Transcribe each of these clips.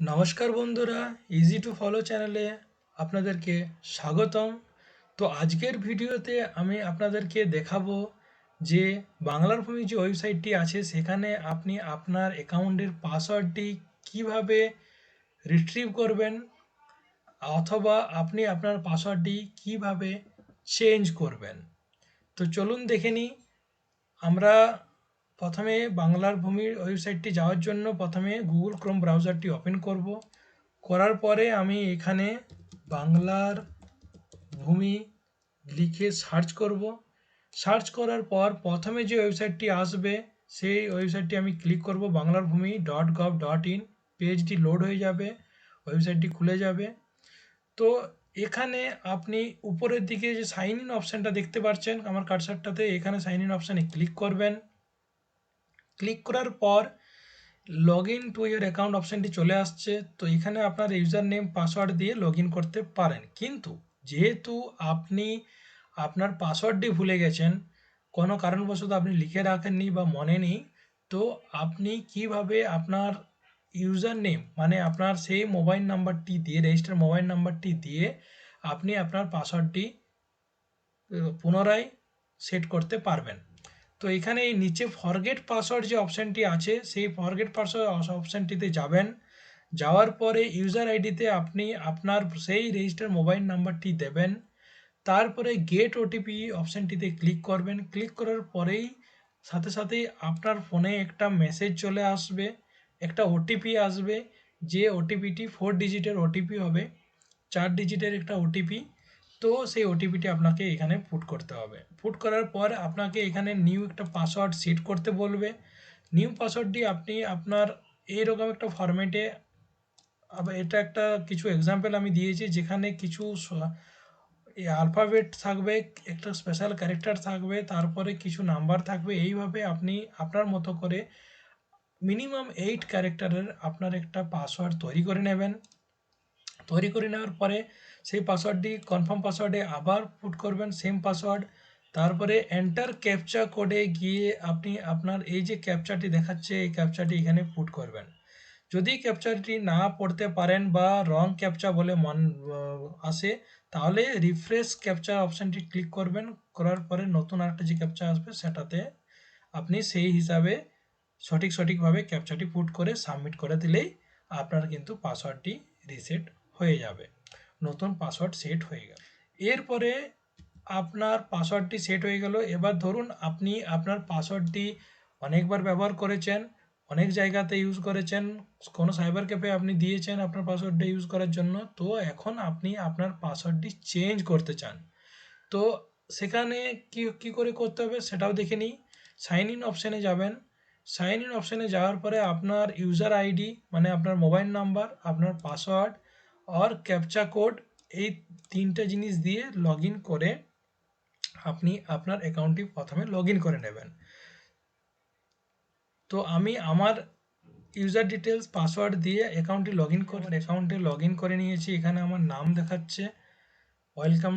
নমস্কার বন্ধুরা easy to follow চ্যানেলে আপনাদেরকে স্বাগতম। তো আজকের ভিডিওতে আমি আপনাদেরকে দেখাবো যে বাংলার ভূমি যে ওয়েবসাইটটি আছে, সেখানে আপনি আপনার অ্যাকাউন্টের পাসওয়ার্ডটি কীভাবে রিট্রিভ করবেন অথবা আপনি আপনার পাসওয়ার্ডটি কীভাবে চেঞ্জ করবেন। তো চলুন দেখে নিই। আমরা প্রথমে বাংলার ভূমির ওয়েবসাইটটি যাওয়ার জন্য প্রথমে গুগল ক্রোম ব্রাউজারটি ওপেন করব। করার পরে আমি এখানে বাংলার ভূমি লিখে সার্চ করব। সার্চ করার পর প্রথমে যে ওয়েবসাইটটি আসবে, সেই ওয়েবসাইটটি আমি ক্লিক করব। বাংলার ভূমি ডট গভ ডট ইন পেজটি লোড হয়ে যাবে, ওয়েবসাইটটি খুলে যাবে। তো এখানে আপনি উপরের দিকে যে সাইন ইন অপশানটা দেখতে পাচ্ছেন আমার কার্সারটাতে এখানে সাইন ইন অপশানে ক্লিক করবেন। ক্লিক করার পর log in to your account অপশানটি চলে আসছে। তো এখানে আপনার ইউজার নেম পাসওয়ার্ড দিয়ে লগ ইন করতে পারেন। কিন্তু যেহেতু আপনি আপনার পাসওয়ার্ডটি ভুলে গেছেন, কোনো কারণবশত আপনি লিখে রাখেননি বা মনে নেই, তো আপনি কীভাবে আপনার ইউজার নেম মানে আপনার সেই মোবাইল নাম্বারটি দিয়ে রেজিস্টার মোবাইল নাম্বারটি দিয়ে আপনি আপনার পাসওয়ার্ডটি পুনরায় সেট করতে পারবেন। তো এখানে এই নিচে ফরগেট পাসওয়ার্ড যে অপশানটি আছে, সেই ফরগেট পাসওয়ার্ড অপশানটিতে যাবেন। যাওয়ার পরে ইউজার আইডিতে আপনি আপনার সেই রেজিস্টার মোবাইল নাম্বারটি দেবেন। তারপরে গেট ওটিপি অপশানটিতে ক্লিক করবেন। ক্লিক করার পরেই সাথে সাথেই আপনার ফোনে একটা মেসেজ চলে আসবে, একটা ওটিপি আসবে। যে ওটিপিটি ফোর ডিজিটের ওটিপি হবে, চার ডিজিটের একটা ওটিপি তো সেই ওটিপিটি আপনাকে এখানে পুট করতে হবে। পুট করার পর আপনাকে এখানে নিউ একটা পাসওয়ার্ড সেট করতে বলবে। নিউ পাসওয়ার্ডটি আপনি আপনার এইরকম একটা ফরম্যাটে এটা একটা কিছু এক্সাম্পল আমি দিয়েছি যেখানে কিছু আলফাবেট থাকবে, একটা স্পেশাল ক্যারেক্টার থাকবে, তারপরে কিছু নাম্বার থাকবে। এইভাবে আপনি আপনার মতো করে মিনিমাম এইট ক্যারেক্টারের আপনার একটা পাসওয়ার্ড তৈরি করে নেবেন। তৈরি করে নেওয়ার পরে সেই পাসওয়ার্ডটি কনফার্ম পাসওয়ার্ডে আবার পুট করবেন সেম পাসওয়ার্ড তারপরে এন্টার ক্যাপচা কোডে গিয়ে আপনি আপনার এই যে ক্যাপচাটি দেখাচ্ছে, এই ক্যাপচাটি এখানে পুট করবেন। যদি ক্যাপচারটি না পড়তে পারেন বা রং ক্যাপচা বলে মন আসে, তাহলে রিফ্রেশ ক্যাপচা অপশানটি ক্লিক করবেন। করার পরে নতুন আরেকটা যে ক্যাপচা আসবে, সেটাতে আপনি সেই হিসাবে সঠিক সঠিকভাবে ক্যাপচাটি পুট করে সাবমিট করে দিলেই আপনার কিন্তু পাসওয়ার্ডটি রিসেট হয়ে যাবে। নতুন পাসওয়ার্ড সেট হয়ে গেল। এরপরে আপনার পাসওয়ার্ডটি সেট হয়ে গেল। এবার ধরুন আপনি আপনার পাসওয়ার্ডটি অনেকবার ব্যবহার করেছেন, অনেক জায়গাতে ইউজ করেছেন, কোনো সাইবার ক্যাফে আপনি দিয়েছেন আপনার পাসওয়ার্ডটা ইউজ করার জন্য, তো এখন আপনি আপনার পাসওয়ার্ডটি চেঞ্জ করতে চান। তো সেখানে কি, কী করে করতে হবে সেটাও দেখে নিই। সাইন ইন অপশানে যাবেন। সাইন ইন অপশানে যাওয়ার পরে আপনার ইউজার আইডি মানে আপনার মোবাইল নাম্বার আপনার পাসওয়ার্ড আর ক্যাপচা কোড এই তিনটা জিনিস দিয়ে লগ করে আপনি আপনার অ্যাকাউন্টটি প্রথমে লগ করে নেবেন। তো আমি আমার ইউজার ডিটেলস পাসওয়ার্ড দিয়ে অ্যাকাউন্টটি লগ ইন করে অ্যাকাউন্টে লগ ইন করে নিয়েছি। এখানে আমার নাম দেখাচ্ছে ওয়েলকাম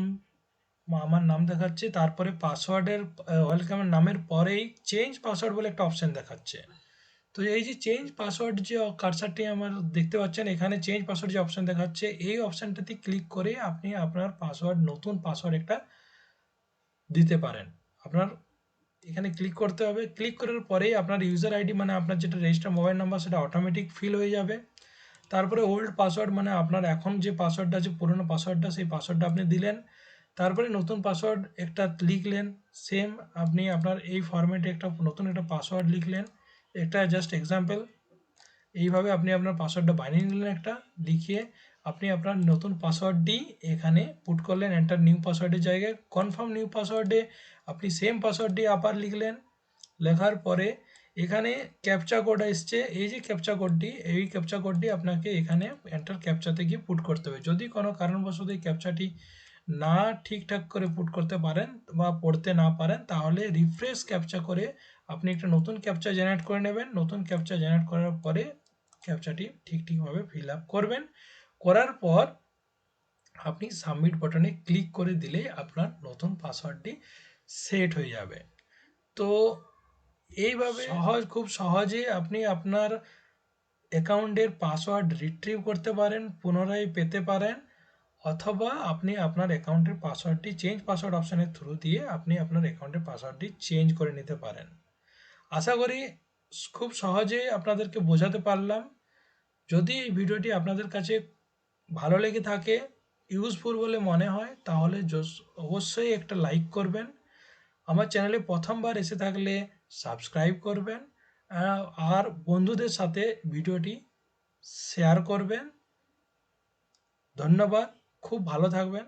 আমার নাম দেখাচ্ছে। তারপরে পাসওয়ার্ডের ওয়েলকামের নামের পরেই চেঞ্জ পাসওয়ার্ড বলে একটা অপশান দেখাচ্ছে। তো এই যে চেঞ্জ পাসওয়ার্ড যে কারসারটি আমার দেখতে পাচ্ছেন, এখানে চেঞ্জ পাসওয়ার্ড যে অপশান দেখাচ্ছে, এই অপশানটাতে ক্লিক করে আপনি আপনার পাসওয়ার্ড নতুন পাসওয়ার্ড একটা দিতে পারেন। আপনার এখানে ক্লিক করতে হবে। ক্লিক করার পরেই আপনার ইউজার আইডি মানে আপনার যেটা রেজিস্টার মোবাইল নাম্বার সেটা অটোমেটিক ফিল হয়ে যাবে। তারপরে ওল্ড পাসওয়ার্ড মানে আপনার এখন যে পাসওয়ার্ডটা আছে, পুরনো পাসওয়ার্ডটা সেই পাসওয়ার্ডটা আপনি দিলেন। তারপরে নতুন পাসওয়ার্ড একটা লিখলেন। সেম আপনি আপনার এই ফরম্যাটে একটা নতুন একটা পাসওয়ার্ড লিখলেন। এটা জাস্ট এক্সাম্পল এইভাবে আপনি আপনার পাসওয়ার্ডটা বানিয়ে নিলেন একটা, লিখিয়ে আপনি আপনার নতুন পাসওয়ার্ডটি এখানে পুট করলেন এন্টার নিউ পাসওয়ার্ডের জায়গায় কনফার্ম নিউ পাসওয়ার্ডে আপনি সেম পাসওয়ার্ডটি আবার লিখলেন। লেখার পরে এখানে ক্যাপচা কোড এসছে, এই যে ক্যাপচা কোডটি এই ক্যাপচা কোডটি আপনাকে এখানে এন্টার ক্যাপচাতে গিয়ে পুট করতে হবে। যদি কোনো কারণবশত এই ক্যাপচাটি না ঠিকঠাক করে পুট করতে পারেন বা পড়তে না পারেন তাহলে রিফ্রেশ ক্যাপচা করে আপনি একটা নতুন ক্যাপচা জেনারেট করে নেবেন। নতুন ক্যাপচা জেনারেট করার পরে ক্যাপচাটি ঠিক ঠিকভাবে ফিল আপ করবেন। করার পর আপনি সাবমিট বাটনে ক্লিক করে দিলে আপনার নতুন পাসওয়ার্ডটি সেট হয়ে যাবে। তো এইভাবে সহজ। খুব সহজে আপনি আপনার অ্যাকাউন্টের পাসওয়ার্ড রিট্রিভ করতে পারেন পুনরায় পেতে পারেন। অথবা আপনি আপনার অ্যাকাউন্টের পাসওয়ার্ডটি চেঞ্জ পাসওয়ার্ড অপশানের থ্রু দিয়ে আপনি আপনার অ্যাকাউন্টের পাসওয়ার্ডটি চেঞ্জ করে নিতে পারেন। আশা করি খুব সহজেই আপনাদেরকে বোঝাতে পারলাম। যদি এই ভিডিওটি আপনাদের কাছে ভালো লেগে থাকে ইউজফুল বলে মনে হয়, তাহলে অবশ্যই একটা লাইক করবেন। আমার চ্যানেলে প্রথমবার এসে থাকলে সাবস্ক্রাইব করবেন আর বন্ধুদের সাথে ভিডিওটি শেয়ার করবেন। ধন্যবাদ। খুব ভালো থাকবেন।